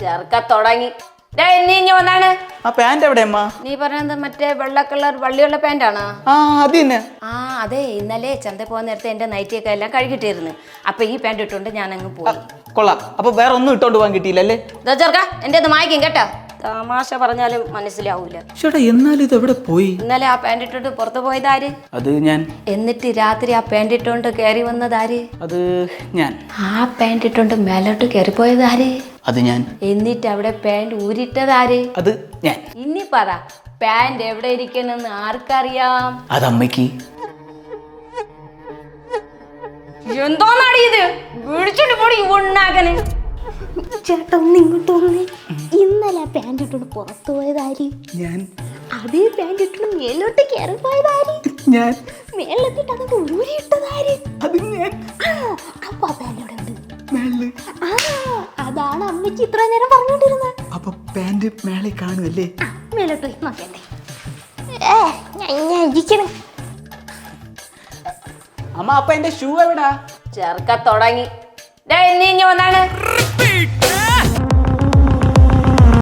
ചെറുക്ക തുടങ്ങി. വന്നാണ്. ആ പാന്റ് എവിടെ അമ്മ? നീ പറഞ്ഞത് മറ്റേ വെള്ള കളർ വള്ളിയുള്ള പാന്റാണോ ആ അത് തന്നെ. ആ അതെ ഇന്നലെ ചന്ത പോകുന്ന നേരത്തെ എന്റെ നൈറ്റിയൊക്കെ എല്ലാം കഴുകിട്ടിരുന്നു അപ്പൊ ഈ പാന്റ് ഇട്ടുകൊണ്ട് ഞാൻ അങ്ങ് പോയി കൊള്ളാം. അപ്പൊ വേറെ ഒന്നും ഇട്ടോണ്ട് പോകാൻ കിട്ടിയില്ലല്ലേ ചെറുക്ക എന്റെ അത് മായ്ക്കും കേട്ടോ. തമാശ പറഞ്ഞാലും മനസ്സിലാവൂല. ചേട്ടാ എന്നാലും ഇത് എവിടെ പോയി? ഇന്നലെ ആ പാന്റ് ഇട്ടോണ്ട് പുറത്തു പോയതാര് അത് ഞാൻ. എന്നിട്ട് രാത്രി ആ പാന്റ് ഇട്ടോണ്ട് കയറി വന്നതാര് അത് ഞാൻ. ആ പാന്റ് ഇട്ടോണ്ട് മേലോട്ട് കയറി പോയതാര് അത് ഞാൻ. എന്നിട്ട് അവിടെ പാന്റ് ഊരിട്ടതാര് അത് ഞാൻ. ഇനി പറ പാന്റ് എവിടെ ഇരിക്കണെന്ന് ആർക്കറിയാം? അത് അമ്മയ്ക്ക്. എന്തോന്നാടി ഇത്? വിളിച്ചോണ്ട് പോടി ഉണ്ടാക്കന് ചേട്ടാ ഒന്ന് ഇങ്ങോട്ട് വന്നേ. ഇന്നലെ പാന്റ് ഇട്ടോണ്ട് പുറത്തു പോയതാരി. ഞാൻ? അതേ പാന്റ് ഇട്ടോണ്ട് മേലോട്ട് കയറി പോയതാരി. ഞാൻ? മേലെത്തിട്ട് അത് ഊരിയിട്ടതാര് അത് ഞാൻ? അപ്പൊ ആ പാന്റ് ഇവിടെ ഉണ്ട്? ആ അതാണ് അമ്മച്ചി ഇത്ര നേരം പറഞ്ഞോണ്ടിരുന്നത്. അപ്പൊ പാന്റ് മേളെ കാണുമല്ലേ മേലോട്ട് പോയി നോക്കണ്ടേ ഏ ഞാൻ ഞാൻ ഇരിക്കണം. അമ്മ അപ്പൊ എന്റെ ഷൂ എവിടാ? ചെറുക്ക തുടങ്ങി. ഡേ നീ ഇഞ്ഞ വന്നാണ്. beat.